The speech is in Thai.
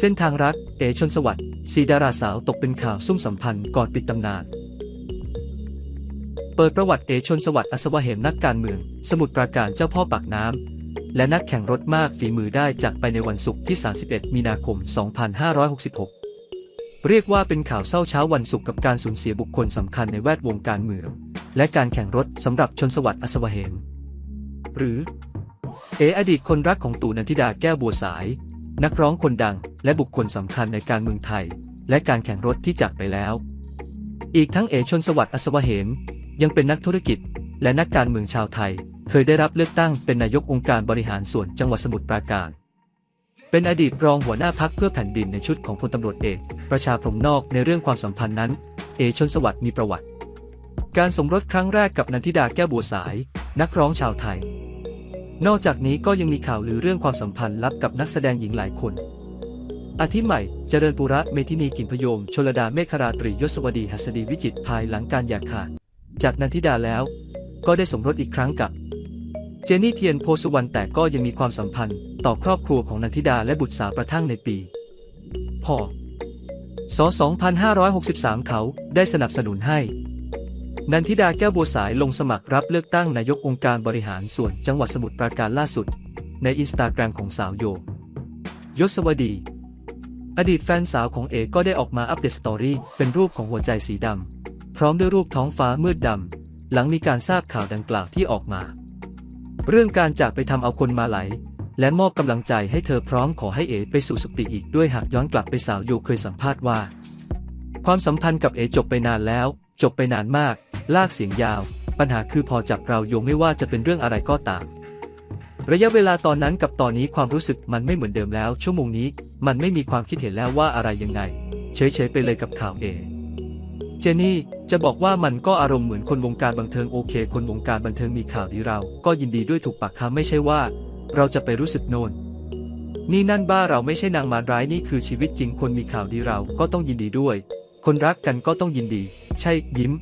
เส้นทางรัก เอชนสวัสดิ์สีดาราสาวตกเป็นข่าวซุ่มสัมพันธ์ก่อนปิดตำนาน เปิดประวัติเอชนสวัสดิ์อัศวะเหมนักการเมือง สมุทรปราการเจ้าพ่อปากน้ำ และนักแข่งรถมากฝีมือได้จากไปในวันศุกร์ที่ 31 มีนาคม 2566 เรียกว่าเป็นข่าวเศร้าเช้าวันศุกร์กับการสูญเสียบุคคลสำคัญในแวดวงการเมือง และการแข่งรถสำหรับชนสวัสดิ์อัศวะเหมหรือ เออดีตคนรักของตู่นันทิดาแก้วบัวสาย นักร้องคนดัง และบุคคลสำคัญในการเมืองไทย และการแข่งรถที่จากไปแล้ว อีกทั้งเอชนสวัสดิ์อัศวะเหมยังเป็นนักธุรกิจ และนักการเมืองชาวไทย เคยได้รับเลือกตั้งเป็นนายกองค์การบริหารส่วนจังหวัดสมุทรปราการ เป็นอดีตรองหัวหน้าพักเพื่อแผ่นดินในชุดของพลตำรวจเอก ประชาพรมนอกในเรื่องความสัมพันธ์นั้น เอชนสวัสดิ์มีประวัติ การสมรสครั้งแรกกับนันทิดาแก้วบัวสาย นักร้องชาวไทย นอกจากนี้ก็ยังมีข่าวลือเรื่องความสัมพันธ์ลับกับนักแสดงหญิงหลายคน อาทิใหม่ เจริญปุระเมธินีกินพยมชลดาเมฆราตรียศวดีหัสดีวิจิตภายหลังการหย่าขาด จากนันทิดาแล้ว ก็ได้สมรสอีกครั้งกับ เจนี่เทียนโพสุวรรณแต่ก็ยังมีความสัมพันธ์ต่อครอบครัวของนันทิดาและบุตรสาวกระทั่งในปี พศ 2563 เขาได้สนับสนุนให้ นันทิดาแก้วบัวสายลงสมัครรับเลือกตั้งนายกองค์การบริหารส่วนจังหวัดสมุทรปราการล่าสุด ในอินสตาแกรมของสาวโย ยศวดี อดีตแฟนสาวของเอก็ได้ออกมาอัปเดตสตอรี่เป็นรูปของหัวใจสีดำ พร้อมด้วยรูปท้องฟ้ามืดดำ หลังมีการทราบข่าวดังกล่าวที่ออกมา เรื่องการจากไปทำเอาคนมาไหล และมอบกำลังใจให้เธอพร้อมขอให้เอไปสู่สุคติอีกด้วยหากย้อนกลับไปสาวโยเคยสัมภาษณ์ว่า ความสัมพันธ์กับเอจบไปนานแล้ว จบไปนานมาก ลากเสียงยาว ปัญหาคือพอจับเราโยงไม่ว่าจะเป็นเรื่องอะไรก็ตาม ระยะเวลาตอนนั้นกับตอนนี้ความรู้สึกมันไม่เหมือนเดิมแล้ว ชั่วโมงนี้มันไม่มีความคิดเห็นแล้วว่าอะไรยังไง เฉยๆไปเลยกับข่าวเอเจนี่จะบอกว่ามันก็อารมณ์เหมือนคนวงการบันเทิงโอเค คนวงการบันเทิงมีข่าวดีเรา ก็ยินดีด้วยถูกปากคำไม่ใช่ว่า เราจะไปรู้สึกโนนนี่นั่นบ้าเราไม่ใช่นางมารร้ายนี่คือชีวิตจริงคนมีข่าวดีเราก็ต้องยินดีด้วย คนรักกันก็ต้องยินดี ใช่ยิ้ม